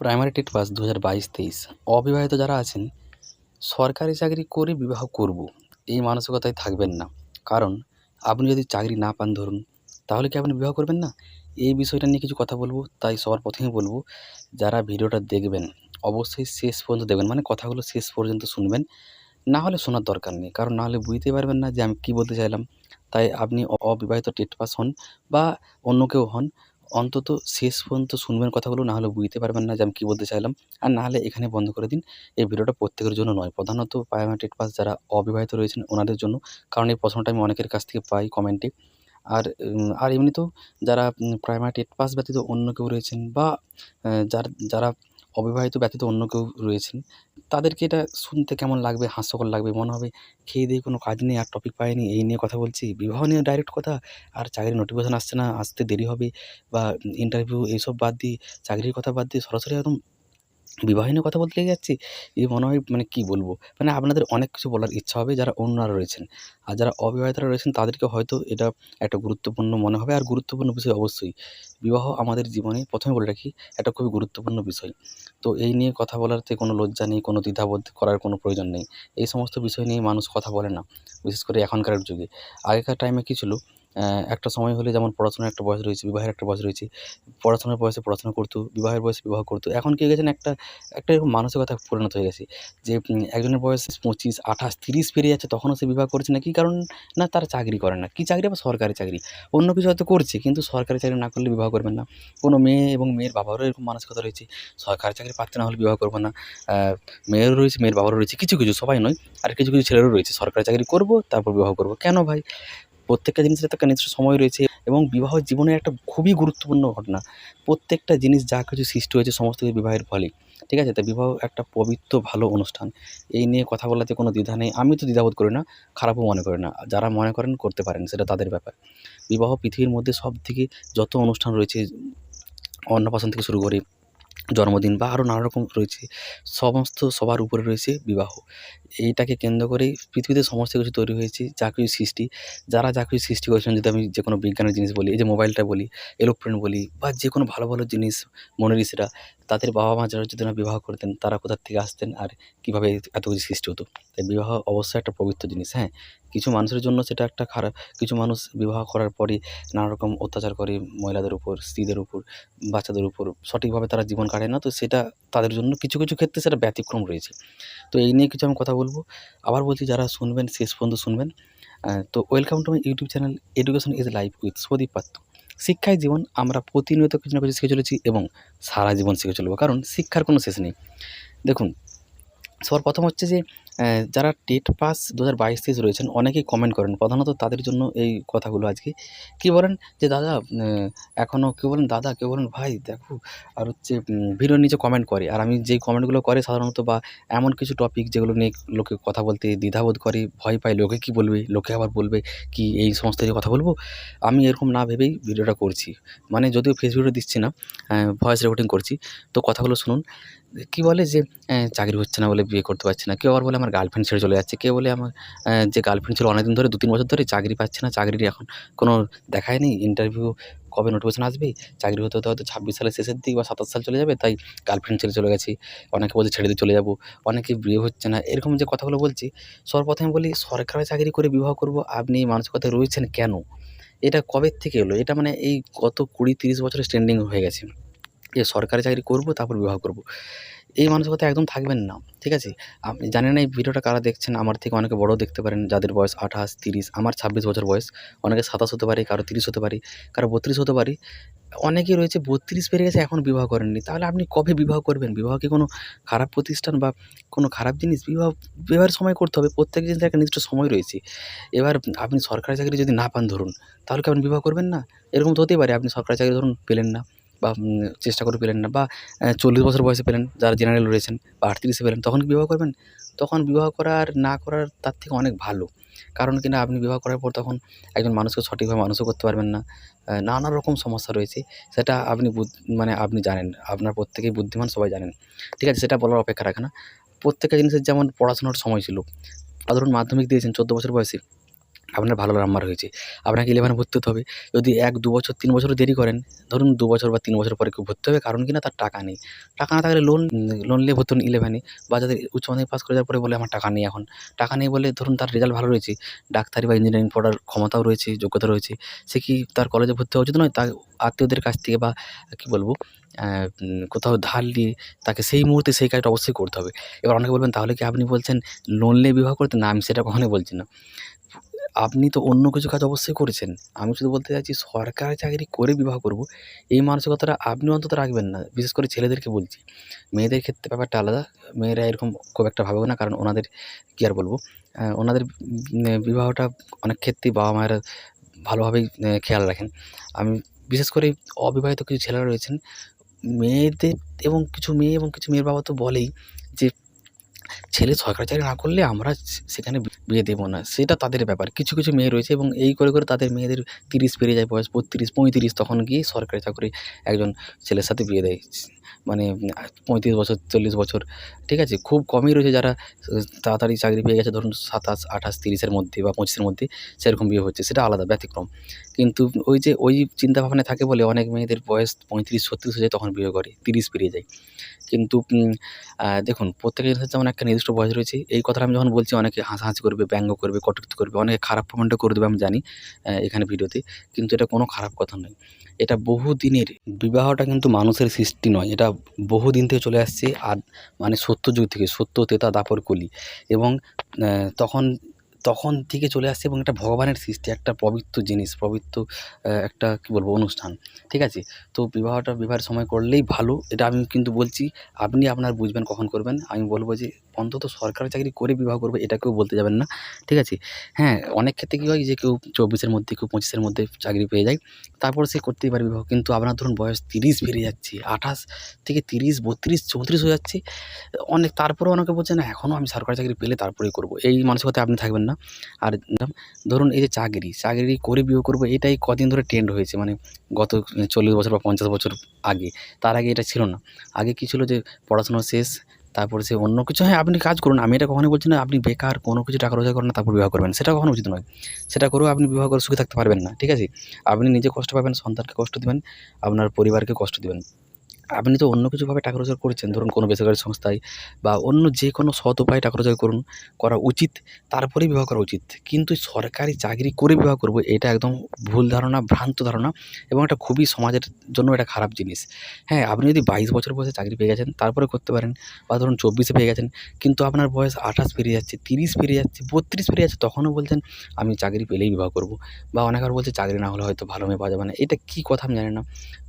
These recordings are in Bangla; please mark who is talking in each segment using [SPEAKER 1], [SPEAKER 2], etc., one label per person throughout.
[SPEAKER 1] প্রাইমারি টেট পাস দু হাজার বাইশ, তেইশ। অবিবাহিত যারা আছেন, সরকারি চাকরি করে বিবাহ করব, এই মানসিকতায় থাকবেন না। কারণ, আপনি যদি চাকরি না পান ধরুন, তাহলে কি আপনি বিবাহ করবেন না? এই বিষয়টা নিয়ে কিছু কথা বলব, তাই সবার প্রথমেই বলব, যারা ভিডিওটা দেখবেন, অবশ্যই শেষ পর্যন্ত দেখবেন মানে কথাগুলো শেষ পর্যন্ত শুনবেন। না হলে শোনার দরকার নেই, কারণ না হলে বুঝতেই পারবেন না যে আমি কী বলতে চাইলাম। তাই আপনি অবিবাহিত টেট পাস হন বা অন্য কেউ হন অন্তত শেষ পর্যন্ত শুনবেন কথাগুলো, না হলে বুঝতে পারবেন না যে আমি কী বলতে চাইলাম। আর না হলে এখানে বন্ধ করে দিন। এই ভিডিওটা প্রত্যেকের জন্য নয়, প্রধানত বায়োমেট্রিক পাস যারা অবিবাহিত রয়েছেন ওনাদের জন্য। কারণ এই প্রশ্নটা আমি অনেকের কাছ থেকে পাই কমেন্টে আর আর এমনিতেও যারা প্রাইমারি টেট পাস ব্যতীত অন্য কেউ রয়েছেন বা যার, যারা অবিবাহিত ব্যতীত অন্য কেউ রয়েছেন, তাদেরকে এটা শুনতে কেমন লাগবে, হাস্যকর লাগবে, মনে হবে খেয়ে দিয়ে কোনো কাজ নেই, আর টপিক পায়নি এই নিয়ে কথা বলছি। বিবাহ নিয়ে ডাইরেক্ট কথা, আর চাকরির নোটিফিকেশান আসছে না, আসতে দেরি হবে, বা ইন্টারভিউ এইসব বাদ দিয়ে, চাকরির কথা বাদ দিয়ে সরাসরি একদম বিবাহ নিয়ে কথা বলতে যাচ্ছি এই মনে হয় মানে কী বলব? মানে আপনাদের অনেক কিছু বলার ইচ্ছা হবে যারা অন্যরা রয়েছেন। আর যারা অবিবাহিতরা রয়েছেন তাদেরকে হয়তো এটা একটা গুরুত্বপূর্ণ মনে হবে। আর গুরুত্বপূর্ণ বিষয় অবশ্যই, বিবাহ আমাদের জীবনে প্রথমে বলে রাখি, একটা খুবই গুরুত্বপূর্ণ বিষয়। তো এই নিয়ে কথা বলারতে কোনো লজ্জা নেই, কোনো দ্বিধাবোধ করার কোনো প্রয়োজন নেই। এই সমস্ত বিষয় নিয়ে মানুষ কথা বলে না, বিশেষ করে এখনকার যুগে। আগেকার টাইমে কী ছিল? একটা সময় হলে যেমন পড়াশোনার একটা বয়স রয়েছে, বিবাহের একটা বয়স রয়েছে, পড়াশোনার বয়সে পড়াশোনা করতো, বিবাহের বয়সে বিবাহ করতো। এখন কী গেছেন একটা একটা এরকম মানসিকতা পরিণত হয়ে গেছে যে একজনের বয়স পঁচিশ, আঠাশ, তিরিশ পেরিয়ে যাচ্ছে, তখনও সে বিবাহ করছে না, কী কারণ? না তারা চাকরি করে না। কি চাকরি? আবার সরকারি চাকরি। অন্য কিছু হয়তো করছে, কিন্তু সরকারি চাকরি না করলে বিবাহ করবেন না। কোনো মেয়ে এবং মেয়ের বাবারও এরকম মানসিকতা রয়েছে, সরকারি চাকরি পাচ্ছে না হলে বিবাহ করব না। মেয়েরও রয়েছে, মেয়ের বাবারও রয়েছে, কিছু কিছু, সবাই নয়, আর কিছু কিছু ছেলেরও রয়েছে, সরকারি চাকরি করব, তারপর বিবাহ করব। কেন ভাই? প্রত্যেকটা জিনিসের একটা নির্দিষ্ট সময় রয়েছে এবং বিবাহ জীবনের একটা খুবই গুরুত্বপূর্ণ ঘটনা। প্রত্যেকটা জিনিস যা কিছু সৃষ্টি হয়েছে সমস্ত কিছু বিবাহের ফলে ঠিক আছে? তো বিবাহ একটা পবিত্র, ভালো অনুষ্ঠান। এই নিয়ে কথা বলাতে কোনো দ্বিধা নেই। আমি তো দ্বিধাবোধ করি না, খারাপও মনে করি না। যারা মনে করেন, করতে পারেন, সেটা তাদের ব্যাপার। বিবাহ পৃথিবীর মধ্যে সব থেকে যত অনুষ্ঠান রয়েছে, অন্নপ্রাশন থেকে শুরু করে জন্মদিন বা আরও নানা রকম রয়েছে, সমস্ত সবার উপরে রয়েছে বিবাহ। এইটাকে কেন্দ্র করেই পৃথিবীতে সমস্ত কিছু তৈরি হয়েছে কিছু সৃষ্টি। যারা কিছু সৃষ্টি করেছেন, যদি আমি যে কোনো বিজ্ঞানের জিনিস বলি, এই যে মোবাইলটা বলি, এরোপ্লেন বলি, বা যে কোনো ভালো ভালো জিনিস মনীষীরা তাদের বাবা মা যারা যদি না বিবাহ করতেন, তারা কোথার থেকে আসতেন আর কীভাবে এত কিছু সৃষ্টি হতো? তাই বিবাহ অবশ্যই একটা পবিত্র জিনিস হ্যাঁ? কিছু মানুষের জন্য সেটা একটা খারাপ, কিছু মানুষ বিবাহ করার পরই নানা রকম অত্যাচার করে মহিলাদের উপর, স্ত্রীদের উপর, বাচ্চাদের উপর, সঠিকভাবে তারা জীবন কাটে না, তো সেটা তাদের জন্য কিছু কিছু ক্ষেত্রে সেটা ব্যতিক্রম রয়েছে। তো এই নিয়ে কিছু আমি কথা আবার বলছি, যারা শুনবেন, শেষ পর্যন্ত শুনবেন। তো welcome to my YouTube channel education is life with Sadip Patra শিক্ষায় জীবন আমরা প্রতিনিয়ত কিছু না কিছু শিখে চলেছি এবং সারা জীবন শিখে চলবো, কারণ শিক্ষার কোনো শেষ নেই। দেখুন, সবার প্রথম হচ্ছে যে যারা টেট পাস দু হাজার বাইশ তেইশ রয়েছেন, অনেকেই কমেন্ট করেন। প্রধানত তাদের জন্য এই কথাগুলো আজকে। কী বলেন যে, দাদা এখনও কেউ বলেন, দাদা, কেউ বলেন, ভাই, দেখো, আর হচ্ছে ভিডিওর নিচে কমেন্ট করে। আর আমি যেই কমেন্টগুলো করে, সাধারণত বা এমন কিছু টপিক যেগুলো নিয়ে লোকে কথা বলতে দ্বিধাবোধ করে, ভয় পায়, লোকে কী বলবে, লোকে আবার বলবে কি এই সমস্ত নিয়ে কথা বলব? আমি এরকম না ভেবেই ভিডিওটা করছি। মানে যদিও ফেস ভিডিও দিচ্ছি না ভয়েস রেকর্ডিং করছি। তো কথাগুলো শুনুন। কী বলে যে চাকরি হচ্ছে না বলে বিয়ে করতে পারছে না। কেউ আবার বলে, আমার গার্লফ্রেন্ড ছেড়ে চলে যাচ্ছে। কেউ বলে, আমার যে গার্লফ্রেন্ড ছিল অনেকদিন ধরে দু তিন বছর ধরে চাকরি পাচ্ছে না, চাকরির এখন কোনো দেখাই নেই। ইন্টারভিউ কবে নোটিফিকেশন আসবে? চাকরি হতে হতে হয়তো ছাব্বিশ সালের শেষের দিক বা সাতাশ সাল চলে যাবে, তাই গার্লফ্রেন্ড ছেড়ে চলে গেছি। অনেকে বলছে ছেড়ে দিয়ে চলে যাব, অনেকে বিয়ে হচ্ছে না। এরকম যে কথাগুলো বলছি, সর্বপ্রথমে বলি, সরকারি চাকরি করে বিবাহ করব, আপনি মানসিকতায় রয়েছেন কেন? এটা কবে থেকে এলো? এটা মানে এই গত কুড়ি তিরিশ বছরের স্ট্যান্ডিং হয়ে গেছে। যে সরকারি চাকরি করব, তারপর বিবাহ করব। এই মানসিকতা একদম থাকবেন না, ঠিক আছে? আপনি জানেন এই ভিডিওটা কারা দেখছেন? আমার থেকে অনেকে বড় দেখতে পারেন, যাদের বয়স আঠাশ, তিরিশ, আমার ছাব্বিশ বছর বয়স। অনেকে সাতাশ হতে পারে, কারও তিরিশ হতে পারে, কারও বত্রিশ হতে পারে। অনেকেই রয়েছে বত্রিশ পেরিয়ে গেছে, এখন বিবাহ করেননি। তাহলে আপনি কবে বিবাহ করবেন? বিবাহ কি কোনো খারাপ প্রতিষ্ঠান বা কোনো খারাপ জিনিস? বিবাহ, বিবাহের সময় করতে হবে, প্রত্যেক জিনিসের একটা নির্দিষ্ট সময় রয়েছে। এবার আপনি সরকারি চাকরি যদি না পান ধরুন, তাহলে কি আপনি বিবাহ করবেন না? এরকম তো হতেই পারে, আপনি সরকারি চাকরি ধরুন পেলেন না। বা চেষ্টা করে পেলেন না বা চল্লিশ বছর বয়সে পেলেন, যারা জেনারেল রয়েছেন বা আটত্রিশে পেলেন, তখন কি বিবাহ করবেন? তখন বিবাহ করার, না করার তার থেকে অনেক ভালো। কারণ কিনা আপনি বিবাহ করার পর তখন একজন মানুষকে সঠিকভাবে মানুষও করতে পারবেন না। নানা রকম সমস্যা রয়েছে, সেটা আপনি মানে আপনি জানেন, আপনার প্রত্যেকেই বুদ্ধিমান, সবাই জানেন। ঠিক আছে, সেটা বলার অপেক্ষা রাখে না। প্রত্যেকটা জিনিসের যেমন পড়াশোনার সময় ছিল ধরুন মাধ্যমিক দিয়েছেন, চোদ্দ বছর বয়সে আপনার ভালো নাম্বার হয়েছে আপনাকে ইলেভেনে ভর্তি হতে হবে। যদি এক, দু বছর, তিন বছরও দেরি করেন, ধরুন দু বছর বা তিন বছর পরে কেউ ভর্তি হবে, কারণ কি না তার টাকা নেই। টাকা না থাকলে লোন লোন নিয়ে ভর্তি হন ইলেভেনে বা যাদের উচ্চ মাধ্যমিক পাস করে যাওয়ার পরে বলে, আমার টাকা নেই এখন। টাকা নেই বলে ধরুন তার রেজাল্ট ভালো রয়েছে, ডাক্তারি বা ইঞ্জিনিয়ারিং পড়ার ক্ষমতাও রয়েছে, যোগ্যতা রয়েছে, সে কি তার কলেজে ভর্তি হওয়া উচিত নয়? তার আত্মীয়দের কাছ থেকে বা, কী বলব কোথাও ধার নিয়ে তাকে সেই মুহূর্তে সেই কাজটা অবশ্যই করতে হবে। এবার অনেকে বলবেন, তাহলে কি আপনি বলছেন লোন নিয়ে বিবাহ করতে? না, আমি সেটা কখনোই বলছি না। আপনি তো অন্য কিছু কাজ অবশ্যই করেছেন। আমি শুধু বলতে চাইছি, সরকারি চাকরি করে বিবাহ করব, এই মানসিকতাটা আপনি অন্তত রাখবেন না। বিশেষ করে ছেলেদেরকে বলছি। মেয়েদের ক্ষেত্রে ব্যাপারটা আলাদা। মেয়েরা এরকম খুব একটা ভাবেও না, কারণ ওনাদের, কী আর বলব ওনাদের বিবাহটা অনেক ক্ষেত্রেই বাবা মায়েরা ভালোভাবেই খেয়াল রাখেন। আমি বিশেষ করে অবিবাহিত কিছু ছেলেরা রয়েছেন, মেয়েদের এবং কিছু মেয়ে এবং কিছু মেয়ের বাবা তো বলেই যে ছেলে সরকারি চাকরি না করলে আমরা সেখানে বিয়ে দেবো না। সেটা তাদের ব্যাপার। কিছু কিছু মেয়ে রয়েছে এবং এই করে করে তাদের মেয়েদের তিরিশ পেরিয়ে যায় বয়স, বত্রিশ, পঁয়ত্রিশ তখন গিয়ে সরকারি চাকরি একজন ছেলের সাথে বিয়ে দেয়। মানে পঁয়ত্রিশ বছর, চল্লিশ বছর, ঠিক আছে? খুব কমই রয়েছে যারা তাড়াতাড়ি চাকরি পেয়ে গেছে, ধরুন সাতাশ, আঠাশ, তিরিশের মধ্যে বা পঁচিশের মধ্যে সেরকম বিয়ে হচ্ছে, সেটা আলাদা, ব্যতিক্রম। কিন্তু ওই যে, ওই চিন্তাভাবনায় থাকে বলে অনেক মেয়েদের বয়স পঁয়ত্রিশ, ছত্রিশ হয়ে যায় তখন বিয়ে করে, তিরিশ পেরিয়ে যায়। কিন্তু দেখুন, প্রত্যেকের জিনিসের যেমন একটা নির্দিষ্ট বয়স রয়েছে, এই কথাটা আমি যখন বলছি অনেকে হাসাহাসি করবে, ব্যঙ্গ করবে, কটূক্তি করবে, অনেকে খারাপ কমেন্টও করে দেবে, আমি জানি এখানে ভিডিওতে, কিন্তু এটা কোনো খারাপ কথা নয়। এটা বহু দিনের বিবাহটা কিন্তু মানুষের সৃষ্টি নয়, এটা বহু দিন থেকে চলে আসছে, আর মানে সত্য যুগ থেকে, সত্য তেতা দাপর কলি, এবং তখন তখন থেকে চলে আসছে এবং এটা ভগবানের সৃষ্টি, একটা পবিত্র জিনিস, পবিত্র একটা কী বলব, অনুষ্ঠান, ঠিক আছে? তো বিবাহটা, বিবাহের সময় করলেই ভালো, এটা আমি কিন্তু বলছি, আপনি আপনার বুঝবেন কখন করবেন। আমি বলব যে অন্তত সরকারি চাকরি করে বিবাহ করবে, এটা কেউ বলতে যাবেন না, ঠিক আছে? হ্যাঁ অনেক ক্ষেত্রে কী হয় যে কেউ চব্বিশের মধ্যে, কেউ পঁচিশের মধ্যে চাকরি পেয়ে যায়, তারপর সে করতেই পারে বিবাহ, কিন্তু আপনার ধরুন বয়স তিরিশ বেড়ে যাচ্ছে, আঠাশ থেকে তিরিশ, বত্রিশ, চৌত্রিশ হয়ে যাচ্ছে, অনেক, তারপরেও অনেকে বলছে, না, এখনও আমি সরকারি চাকরি পেলে তারপরেই করব। এই মানসিকতায় আপনি থাকবেন না। আর ধরুন এই যে চাকরি চাকরি করে বিয়ে করব, এটাই কদিন ধরে ট্রেন্ড হয়েছে মানে গত চল্লিশ বছর বা পঞ্চাশ বছর আগে, তার আগে এটা ছিল না। আগে কী ছিল যে পড়াশোনা শেষ, তারপরে সে অন্য কিছু হ্যাঁ আপনি কাজ করুন, আমি এটা কখনোই বলছি না, আপনি বেকার, কোনো কিছু টাকা রোজগার করেন না, তারপর বিবাহ করবেন সেটা কখনো উচিত নয়। সেটা করেও আপনি বিবাহ করে সুখে থাকতে পারবেন না, ঠিক আছে? আপনি নিজে কষ্ট পাবেন, সন্তানকে কষ্ট দেবেন, আপনার পরিবারকে কষ্ট দেবেন। আপনি তো অন্য কিছুভাবে টাকা রোজগার করছেন, ধরুন কোনো বেসরকারি সংস্থায় বা অন্য যে কোনো সৎ উপায়ে টাকা রোজগার করুন, করা উচিত, তারপরেই বিবাহ করা উচিত। কিন্তু সরকারি চাকরি করে বিবাহ করব, এটা একদম ভুল ধারণা, ভ্রান্ত ধারণা এবং এটা খুবই সমাজের জন্য এটা খারাপ জিনিস। হ্যাঁ আপনি যদি বাইশ বছর বয়সে চাকরি পেয়ে গেছেন, তারপরে করতে পারেন বা ধরুন চব্বিশে পেয়ে গেছেন, কিন্তু আপনার বয়স আঠাশ পেরিয়ে যাচ্ছে, তিরিশ পেরিয়ে যাচ্ছে, বত্রিশ পেরিয়ে যাচ্ছে, তখনও বলছেন, আমি চাকরি পেলেই বিবাহ করব। বা অনেক আর বলছে, চাকরি না হলে হয়তো ভালো মেয়ে পাওয়া যাবে না। এটা কী কথা আমি জানি না।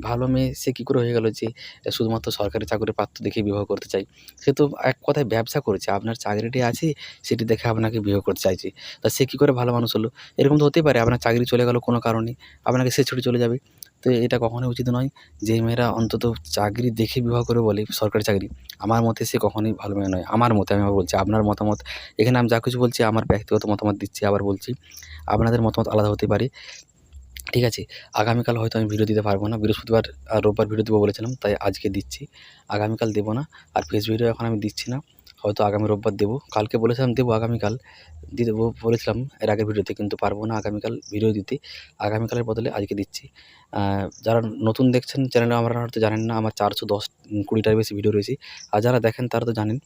[SPEAKER 1] ভালো মেয়ে সে কী করে হয়ে গেলো যে শুধুমাত্র সরকারি চাকরির পাত্র দেখে বিবাহ করতে চাই। সে তো এক কথায় ব্যবসা করেছে, আপনার চাকরিটি আছে, সেটি দেখে আপনাকে বিবাহ করতে চাইছে। তা সে কী করে ভালো মানুষ হলো? এরকম তো হতেই পারে, আপনার চাকরি চলে গেলো কোনো কারণে, আপনাকে সে ছুটে চলে যাবে। তো এটা কখনোই উচিত নয় যে মেয়েরা অন্তত চাকরি দেখে বিবাহ করে বলে সরকারি চাকরি। আমার মতে সে কখনোই ভালো মেয়ে নয়, আমার মতে, আমি আবার বলছি, আপনার মতামত। এখানে আমি যা কিছু বলছি, আমার ব্যক্তিগত মতামত দিচ্ছি, আবার বলছি, আপনাদের মতামত আলাদা হতে পারে। ঠিক আছে, আগামীকাল হয়তো আমি ভিডিও দিতে পারব না। বৃহস্পতিবার আর রোববার ভিডিও দেবো বলেছিলাম, তাই আজকে দিচ্ছি। আগামীকাল দেবো না, আর ফেস ভিডিও এখন আমি দিচ্ছি না। হয়তো আগামী রোববার দেবো। কালকে বলেছিলাম দেবো, আগামীকাল দিয়ে দেবো বলেছিলাম এর আগের ভিডিওতে কিন্তু পারব না আগামীকাল ভিডিও দিতে। আগামীকালের বদলে আজকে দিচ্ছি। যারা নতুন দেখছেন চ্যানেলে আমরা হয়তো জানেন না, আমার চারশো দশ, কুড়িটার বেশি ভিডিও রয়েছে। আর যারা দেখেন, তারা তো জানেন,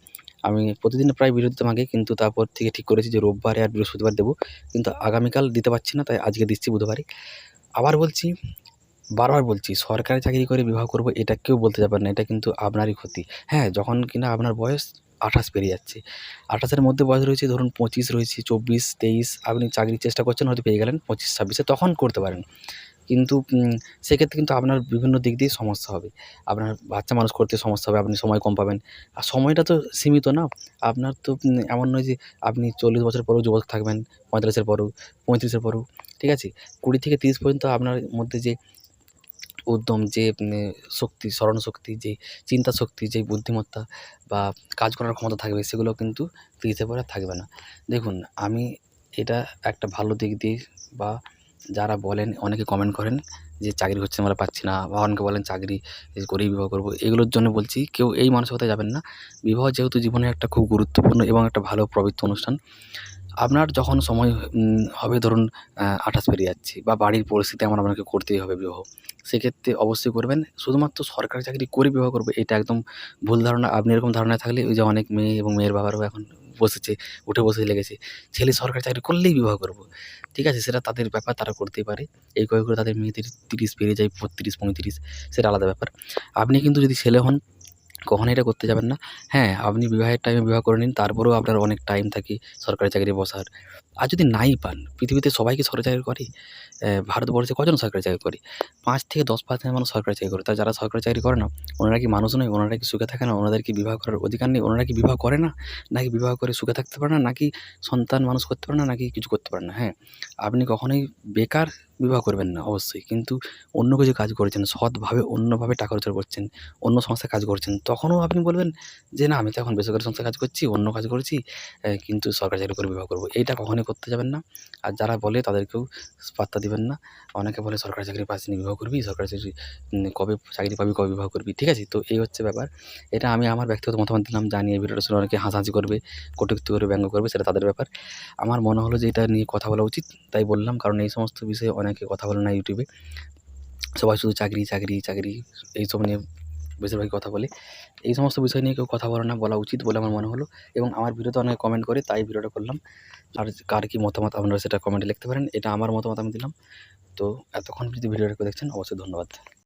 [SPEAKER 1] আমি প্রতিদিন প্রায় ভিডিও দিতাম আগে, কিন্তু তারপর থেকে ঠিক করেছি যে রোববারে আর বৃহস্পতিবার দেবো। কিন্তু আগামীকাল দিতে পারছি না, তাই আজকে দিচ্ছি বুধবারে। আবার বলছি, বারবার বলছি, সরকারি চাকরি করে বিবাহ করব এটা কেউ বলতে যাবেন না, এটা কিন্তু আপনারই ক্ষতি। হ্যাঁ যখন কিনা আপনার বয়স আঠাশ পেরিয়ে যাচ্ছে, আঠাশের মধ্যে বয়স রয়েছে, ধরুন পঁচিশ রয়েছে, চব্বিশ, তেইশ, আপনি চাকরির চেষ্টা করছেন, হয়তো পেয়ে গেলেন পঁচিশ, ছাব্বিশে, তখন করতে পারেন। কিন্তু সেক্ষেত্রে কিন্তু আপনার বিভিন্ন দিক দিয়ে সমস্যা হবে। আপনার বাচ্চা মানুষ করতে সমস্যা হবে, আপনি সময় কম পাবেন। আর সময়টা তো সীমিত না? আপনার তো এমন নয় যে আপনি চল্লিশ বছর পরেও যুবক থাকবেন পঁয়তাল্লিশের পরেও পঁয়ত্রিশের পরেও, ঠিক আছে? কুড়ি থেকে তিরিশ পর্যন্ত আপনার মধ্যে যে উদ্যম, যে শক্তি, স্মরণশক্তি, যে, চিন্তা শক্তি, যে, বুদ্ধিমত্তা বা কাজ করার ক্ষমতা থাকবে, সেগুলো কিন্তু তিরিশের পরে থাকবে না। দেখুন, আমি এটা একটা ভালো দিক দিয়ে বা যারা বলেন, অনেকে কমেন্ট করেন যে চাকরি হচ্ছে আমরা পাচ্ছি না বা অনেকে বলেন চাকরি করেই বিবাহ করব। এগুলোর জন্য বলছি কেউ এই মানসিকতায় যাবেন না। বিবাহ যেহেতু জীবনে একটা খুব গুরুত্বপূর্ণ এবং একটা ভালো পবিত্র অনুষ্ঠান। আপনার যখন সময় হবে ধরুন আঠাশ পেরিয়ে যাচ্ছে বা বাড়ির পরিস্থিতি আমার আপনাকে করতেই হবে বিবাহ। সেক্ষেত্রে অবশ্যই করবেন। শুধুমাত্র সরকারি চাকরি করে বিবাহ করবে, এটা একদম ভুল ধারণা। আপনি এরকম ধারণায় থাকলে ওই যে অনেক মেয়ে এবং মেয়ের বাবারও এখন বসেছে, উঠে বসে লেগেছে। ছেলে সরকারি চাকরি করলেই বিবাহ করব। ঠিক আছে, সেটা তাদের ব্যাপার, তারা করতেই পারে। এই কয়েক করে তাদের মেয়েদের তিরিশ পেরিয়ে যায়, বত্রিশ, পঁয়ত্রিশ, সেটা আলাদা ব্যাপার। আপনি কিন্তু যদি ছেলে হন কখনোই এটা করতে যাবেন না। হ্যাঁ আপনি বিবাহের টাইমে বিবাহ করে নিন, তারপরেও আপনার অনেক টাইম থাকে সরকারি চাকরি বসার। আর যদি নাই পান, পৃথিবীতে সবাইকে সরকারি চাকরি করে ভারতবর্ষে কজন সরকারি চাকরি করে? পাঁচ থেকে দশ পার্সেন্ট মানুষ সরকারি চাকরি করে। তা যারা সরকারি চাকরি করে না, ওনারা কি মানুষ নয়? ওনারা কি সুখে থাকে না? ওনাদের কি বিবাহ করার অধিকার নেই? ওনারা কি বিবাহ করে না? নাকি বিবাহ করে সুখে থাকতে পারে না? নাকি সন্তান মানুষ করতে পারে না? নাকি কিছু করতে পারে না? হ্যাঁ আপনি কখনোই বেকার বিবাহ করবেন না, অবশ্যই। কিন্তু অন্য কিছু কাজ করছেন, সৎভাবে, অন্যভাবে টাকা রোজগার করছেন, অন্য সংস্থায় কাজ করছেন, তখনও আপনি বলবেন যে, না, আমি তো এখন বেসরকারি সংস্থায় কাজ করছি, অন্য কাজ করছি কিন্তু সরকারি চাকরি করে বিবাহ করব। এইটা কখনোই করতে যাবেন না। আর যারা বলে তাদেরকেও পাত্তা দিবেন না। অনেকে বলে, সরকারি চাকরি নিয়ে বিবাহ করবি, সরকারি চাকরি কবে চাকরি পাবি, কবে বিবাহ করবি? ঠিক আছে? তো এই হচ্ছে ব্যাপার। এটা আমি আমার ব্যক্তিগত মতামত দিলাম, জানি এই ভিডিওটা শুনে অনেকে হাসাহাসি করবে, কটূক্তি করবে ব্যঙ্গ করবে, সেটা তাদের ব্যাপার। আমার মনে হলো যে, এটা নিয়ে কথা বলা উচিত, তাই বললাম। কারণ এই সমস্ত বিষয়ে অনেকে কথা বলে না ইউটিউবে। সবাই শুধু চাকরি চাকরি চাকরি, এইসব নিয়ে বেশিরভাগই কথা বলে। এই সমস্ত বিষয় নিয়ে কেউ কথা বলে না, বলা উচিত বলে আমার মনে হলো। এবং আমার ভিডিওতে অনেকে কমেন্ট করে, তাই ভিডিওটা করলাম। আর কার কী মতামত আপনারা সেটা কমেন্টে লিখতে পারেন। এটা আমার মতামত আমি দিলাম। তো এতক্ষণ যদি ভিডিওটা দেখছেন, অবশ্যই ধন্যবাদ।